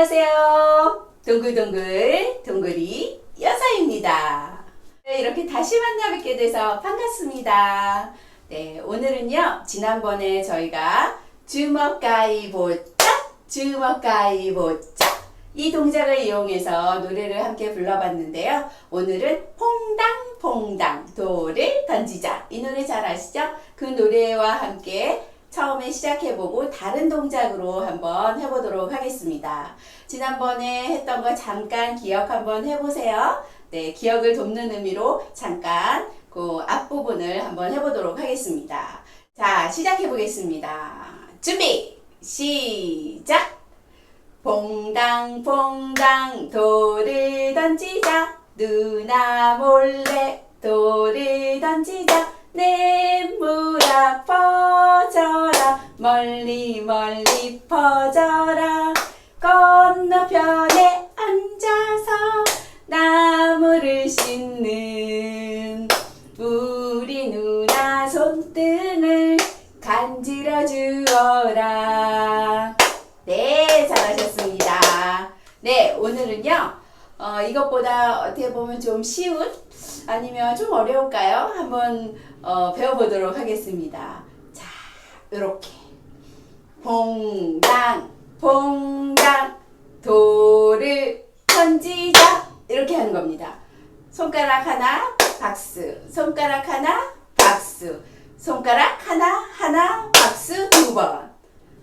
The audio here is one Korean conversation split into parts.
안녕하세요. 동글동글 동글이 여사입니다. 네, 이렇게 다시 만나 뵙게 돼서 반갑습니다. 네, 오늘은요, 지난번에 저희가 주먹가이 보짝 이 동작을 이용해서 노래를 함께 불러봤는데요. 오늘은 퐁당퐁당 돌을 던지자. 이 노래 잘 아시죠? 그 노래와 함께 처음에 시작해보고 다른 동작으로 한번 해보도록 하겠습니다. 지난번에 했던 거 잠깐 기억 한번 해보세요. 네, 기억을 돕는 의미로 잠깐 그 앞부분을 한번 해보도록 하겠습니다. 자, 시작해보겠습니다. 준비! 시작! 퐁당퐁당 돌을 던지자 누나 몰래 돌을 던지자 냇물아 퍼져라 멀리 멀리 퍼져라 건너편에 앉아서 나무를 씻는 우리 누나 손등을 간지러 주어라 네, 잘하셨습니다. 네, 오늘은요, 어, 이것보다 어떻게 보면 좀 쉬운, 아니면 좀 어려울까요? 한번, 어, 배워보도록 하겠습니다. 자, 요렇게. 퐁당, 퐁당, 돌을 던지자. 이렇게 하는 겁니다. 손가락 하나, 박수. 손가락 하나, 박수. 손가락 하나, 하나, 박수 두 번.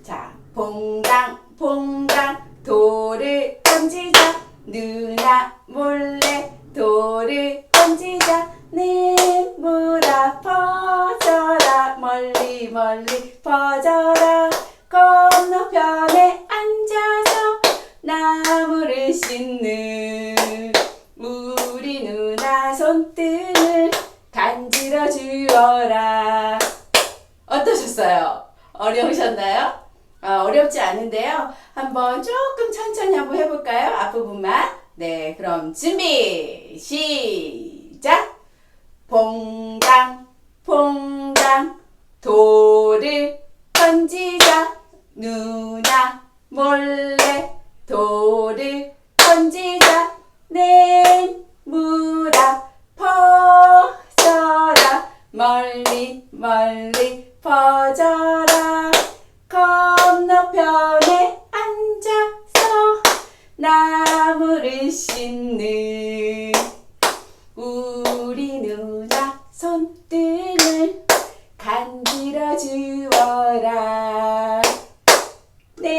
자, 퐁당 퐁당 돌을 던지자 누나 몰래 돌을 던지자 냇물아 퍼져라 멀리 멀리 퍼져라 건너편에 앉아서 나무를 씻는 우리 누나 손등을 간지러 주어라 어떠셨어요? 어려우셨나요? 아, 어렵지 않은데요. 한번 조금 천천히 한번 해볼까요? 앞부분만. 네, 그럼 준비, 시작! 퐁당, 퐁당, 돌을 던지 멀리 퍼져라. 건너편에 앉아서 나무를 씻는 우리 누나 손등을 간지러 주어라. 네,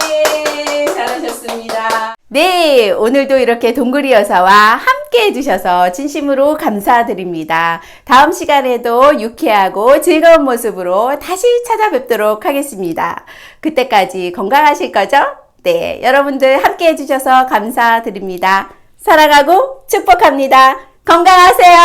잘하셨습니다. 네, 오늘도 이렇게 동그리 여사와 함께 해주셔서 진심으로 감사드립니다. 다음 시간에도 유쾌하고 즐거운 모습으로 다시 찾아뵙도록 하겠습니다. 그때까지 건강하실 거죠? 네, 여러분들 함께 해주셔서 감사드립니다. 사랑하고 축복합니다. 건강하세요!